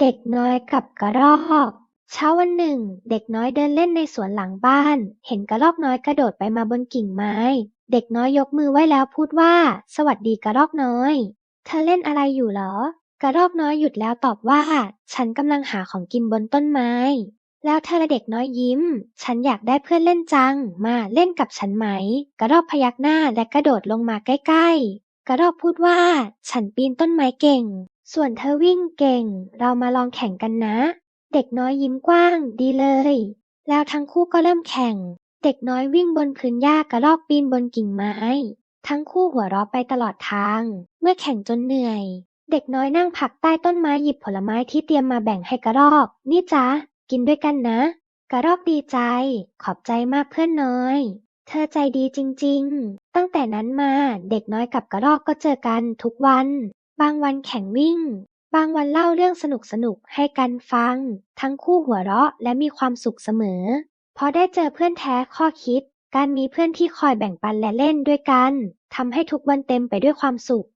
เด็กน้อยกับกระรอก เช้าวันหนึ่ง เด็กน้อยเดินเล่นในสวนหลังบ้าน เห็นกระรอกน้อยกระโดดไปมาบนกิ่งไม้ เด็กน้อยยกมือไหว้แล้วพูดว่า สวัสดีกระรอกน้อยเธอเล่นอะไรอยู่เหรอ กระรอกน้อยหยุดแล้วตอบว่า ฉันกำลังหาของกินบนต้นไม้ แล้วเธอและเด็กน้อยยิ้ม ฉันอยากได้เพื่อนเล่นจัง มาเล่นกับฉันไหม กระรอกพยักหน้าและกระโดดลงมาใกล้ๆ กระรอกพูดว่า ฉันปีนต้นไม้เก่ง ส่วนเธอวิ่งเก่ง เรามาลองแข่งกันนะ เด็กน้อยยิ้มกว้าง ดีเลย แล้วทั้งคู่ก็เริ่มแข่ง เด็กน้อยวิ่งบนพื้นหญ้ากระรอกปีนบนกิ่งไม้ ทั้งคู่หัวเราะไปตลอดทาง เมื่อแข่งจนเหนื่อย เด็กน้อยนั่งพักใต้ต้นไม้หยิบผลไม้ที่เตรียมมาแบ่งให้กระรอก นี่จ๊ะกินด้วยกันนะ กระรอกดีใจ ขอบใจมากเพื่อนน้อย เธอใจดีจริง ๆ ตั้งแต่นั้นมาเด็กน้อยกับกระรอกก็เจอกันทุกวัน บางวันแข่งวิ่ง บางวันเล่าเรื่องสนุกสนุกให้กันฟัง ทั้งคู่หัวเราะและมีความสุขเสมอ พอได้เจอเพื่อนแท้ข้อคิด การมีเพื่อนที่คอยแบ่งปันและเล่นด้วยกันทำให้ทุกวันเต็มไปด้วยความสุข